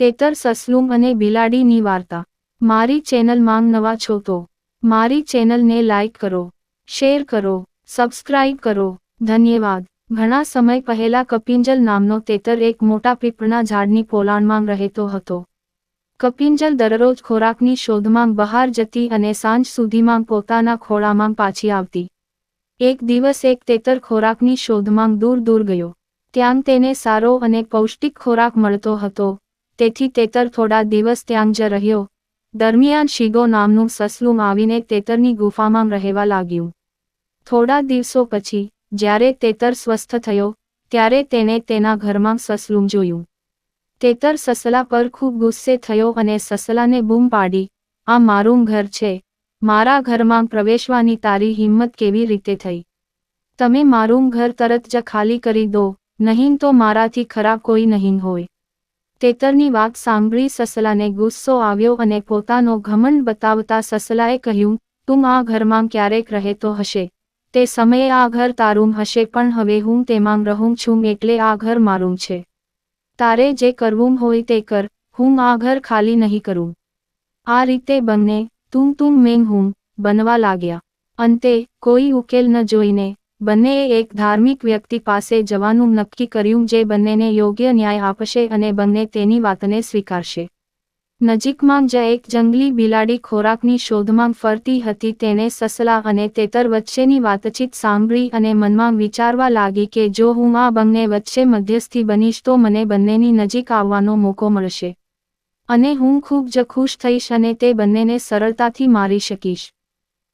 તેતર સસલુમ અને બિલાડીની વાર્તા. મારી ચેનલ માંગ નવા છો તો મારી ચેનલને લાઇક કરો, શેર કરો, સબસ્ક્રાઇબ કરો. ધન્યવાદ. ઘણા સમય પહેલા કપિંજલ નામનો તેતર એક મોટા પીપળના ઝાડની પોલાણમાં રહેતો હતો. કપિંજલ દરરોજ ખોરાકની શોધમાં બહાર જતી અને સાંજ સુધીમાં પોતાના ખોળામાં પાછી આવતી. એક દિવસ એક તેતર ખોરાકની શોધમાં દૂર દૂર ગયો. ત્યાં તેને સારો અને પૌષ્ટિક ખોરાક મળતો હતો. તેથી તેતર થોડા દિવસ ત્યાં જ રહ્યો. દરમિયાન શિગો નામનું સસલું આવીને તેતરની ગુફામાં રહેવા લાગ્યું. થોડા દિવસો પછી, જ્યારે તેતર સ્વસ્થ થયો, ત્યારે તેણે તેના ઘરમાં સસલું જોયું. તેતર સસલા પર ખૂબ ગુસ્સે થયો અને સસલાને બૂમ પાડી, આ મારું ઘર છે. મારા ઘરમાં પ્રવેશવાની તારી હિંમત કેવી રીતે થઈ? તમે મારું ઘર તરત જ ખાલી કરી દો, નહીં તો મારાથી ખરાબ કોઈ નહીં હોય. તેતરની વાત સાંભળી સસલાને ગુસ્સો આવ્યો અને પોતાનો ઘમંડ બતાવતા સસલાએ કહ્યું, તું આ ઘરમાં ક્યારેક રહેતો હશે. તે સમયે આ ઘર તારું હશે પણ હવે હું તેમાં રહું છું એટલે આ ઘર મારું છે. તારે જે કરવું હોય તે કર, હું આ ઘર ખાલી નહીં કરું. આ રીતે બંને તું તું મેં હું બનવા લાગ્યા. અંતે કોઈ ઉકેલ ન જોઈને બંનેએ એક ધાર્મિક વ્યક્તિ પાસે જવાનું નક્કી કર્યું જે બંનેને યોગ્ય ન્યાય આપશે અને બંને તેની વાતને સ્વીકારશે. નજીકમાં જ એક જંગલી બિલાડી ખોરાકની શોધમાં ફરતી હતી તેને સસલા અને તેતર વચ્ચેની વાતચીત સાંભળી અને મનમાં વિચારવા લાગી કે જો હું આ બંને વચ્ચે મધ્યસ્થી બનીશ તો મને બંનેની નજીક આવવાનો મોકો મળશે. અને હું ખૂબ જ ખુશ થઈશ અને તે બંનેને સરળતાથી મારી શકીશ.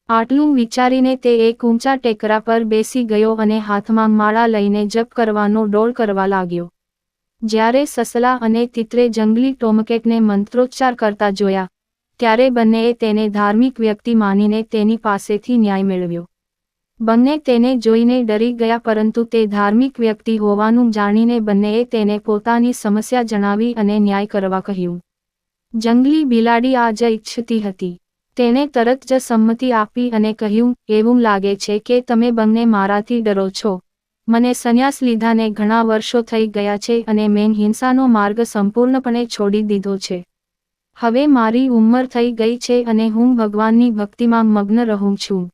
આટલું વિચારીને તે એક ઊંચા ટેકરા પર બેસી ગયો અને હાથમાં માળા લઈને જપ કરવાનો ડોળ કરવા લાગ્યો. જ્યારે સસલા અને તિત્રે જંગલી ટોમકેટને મંત્રોચ્ચાર કરતા જોયા, ત્યારે બંનેએ તેને ધાર્મિક વ્યક્તિ માનીને તેની પાસેથી ન્યાય મેળવ્યો. બંને તેને જોઈને ડરી ગયા પરંતુ તે ધાર્મિક વ્યક્તિ હોવાનું જાણીને બંનેએ તેને પોતાની સમસ્યા જણાવી અને ન્યાય કરવા કહ્યું. જંગલી બિલાડી આ જ ઈચ્છતી હતી. તેણે તરત જ સંમતિ આપી અને કહ્યું, એવું લાગે છે કે તમે બંને મારાથી ડરો છો. મને સંન્યાસ લીધાને ઘણા વર્ષો થઈ ગયા છે અને મેં હિંસાનો માર્ગ સંપૂર્ણપણે છોડી દીધો છે. હવે મારી ઉંમર થઈ ગઈ છે અને હું ભગવાનની ભક્તિમાં મગ્ન રહું છું.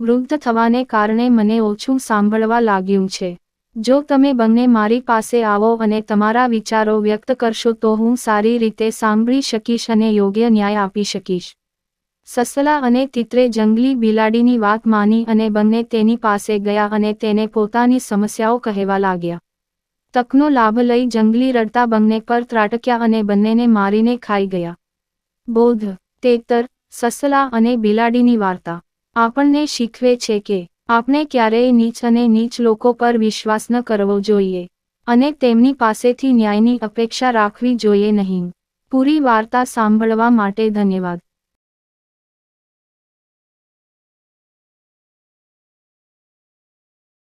વૃદ્ધ થવાને કારણે મને ઓછું સાંભળવા લાગ્યું છે. જો તમે બંને મારી પાસે આવો અને તમારા વિચારો વ્યક્ત કરશો તો હું સારી રીતે સાંભળી શકીશ અને યોગ્ય ન્યાય આપી શકીશ. સસલા અને તિત્રે જંગલી બિલાડીની વાત માની અને બંને તેની પાસે ગયા અને તેને પોતાની સમસ્યાઓ કહેવા લાગ્યા. તકનો લાભ લઈ જંગલી રડતા બંને પર ત્રાટક્યા અને બંનેને મારીને ખાઈ ગયા. બોધ, તેતર, સસલા અને બિલાડીની વાર્તા. આપણને શીખવે છે કે આપણે ક્યારેય નીચ અને નીચ લોકો પર વિશ્વાસ ન કરવો જોઈએ અને તેમની પાસેથી ન્યાયની અપેક્ષા રાખવી જોઈએ નહીં. પૂરી વાર્તા સાંભળવા માટે ધન્યવાદ.